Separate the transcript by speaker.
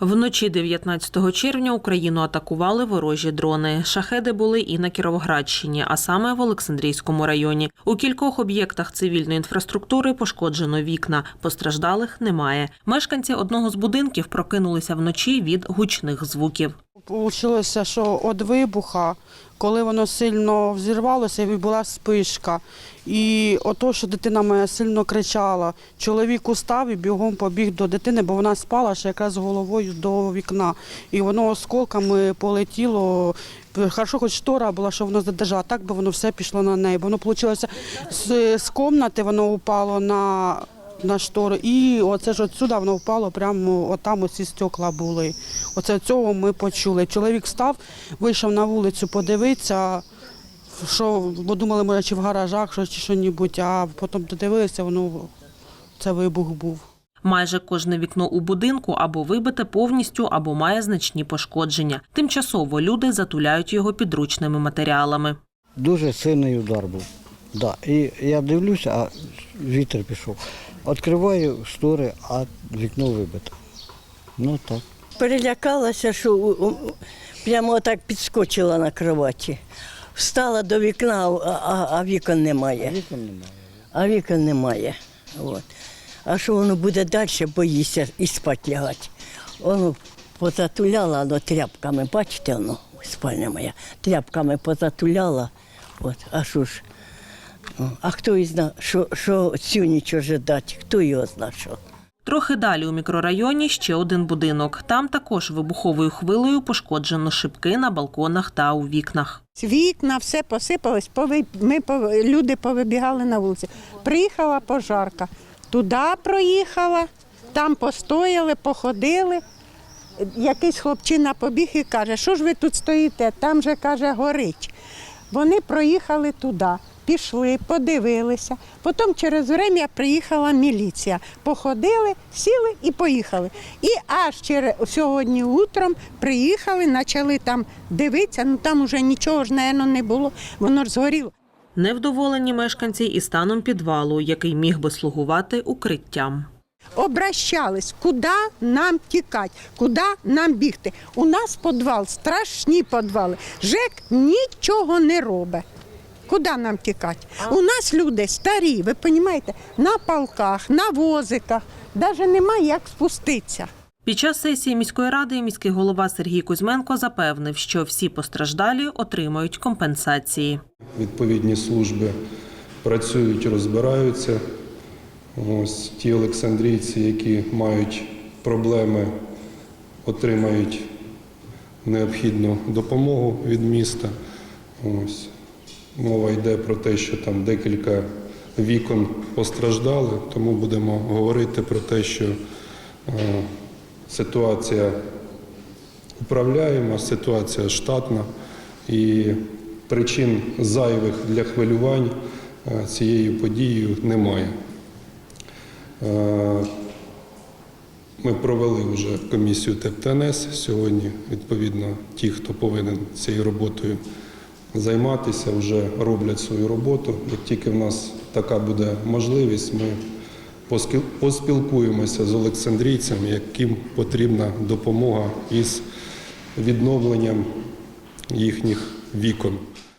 Speaker 1: Вночі 19 червня Україну атакували ворожі дрони. Шахеди були і на Кіровоградщині, а саме в Олександрійському районі. У кількох об'єктах цивільної інфраструктури пошкоджено вікна. Постраждалих немає. Мешканці одного з будинків прокинулися вночі від гучних звуків.
Speaker 2: Получилося, що від вибуха, коли воно сильно взірвалося, і була спишка. І ото, що дитина моя сильно кричала, чоловік устав і бігом побіг до дитини, бо вона спала ще якраз головою до вікна. І воно осколками полетіло. Хорошо, хоч штора була, що воно задержало, так би воно все пішло на неї. Воно вийшло з, з кімнати, воно упало на, на штору. І оце ж отсюди воно впало, прямо отам оці стекла були. Оце цього ми почули. Чоловік встав, вийшов на вулицю подивитися, що, бо думали, може, чи в гаражах, що, чи що-небудь, а потім додивилися, воно це вибух був.
Speaker 1: Майже кожне вікно у будинку або вибите повністю, або має значні пошкодження. Тимчасово люди затуляють його підручними матеріалами.
Speaker 3: Дуже сильний удар був. Да. І я дивлюся, а вітер пішов. Відкриваю штори, а вікно вибите. Ну так.
Speaker 4: Перелякалася, що прямо так підскочила на кроваті. Встала до вікна, а, а, а вікон немає.
Speaker 3: Вікон немає.
Speaker 4: А вікон немає. От. А що воно буде далі, боїся і спать лягати. Воно позатуляла воно тряпками, бачите, воно, спальня моя, тряпками позатуляла. От. А що ж? А хто і зна, що, що цю ніч ожидати, хто його зна, що?
Speaker 1: Трохи далі у мікрорайоні ще один будинок. Там також вибуховою хвилею пошкоджено шибки на балконах та у вікнах.
Speaker 5: Вікна, все посипалось, пови- ми пов- люди повибігали на вулиці. Приїхала пожарка, туди проїхала, там постояли, походили. Якийсь хлопчина побіг і каже, що ж ви тут стоїте? Там же каже, горить. Вони проїхали туди, пішли, подивилися. Потім через время приїхала міліція. Походили, сіли і поїхали. І аж через сьогодні утром приїхали, почали там дивитися, ну там уже нічого ж, напевно, не було, воно ж згоріло.
Speaker 1: Невдоволені мешканці і станом підвалу, який міг би слугувати укриттям.
Speaker 5: Обращались, куди нам тікати, куди нам бігти. У нас підвал, страшні підвали. ЖЕК нічого не робить. Куди нам тікати? У нас люди старі, ви розумієте, на палках, на возиках, навіть немає як спуститися.
Speaker 1: Під час сесії міської ради міський голова Сергій Кузьменко запевнив, що всі постраждалі отримають компенсації.
Speaker 6: Відповідні служби працюють, розбираються. Ось ті олександрійці, які мають проблеми, отримають необхідну допомогу від міста. Ось. Мова йде про те, що там декілька вікон постраждали, тому будемо говорити про те, що е, ситуація управляємо, ситуація штатна і причин зайвих для хвилювань е, цією подією немає. Е, Ми провели вже комісію ТЕП-ТНС сьогодні. Відповідно, ті, хто повинен цією роботою займатися, вже роблять свою роботу. Як тільки в нас така буде можливість, ми поспілкуємося з олександрійцями, яким потрібна допомога із відновленням їхніх вікон.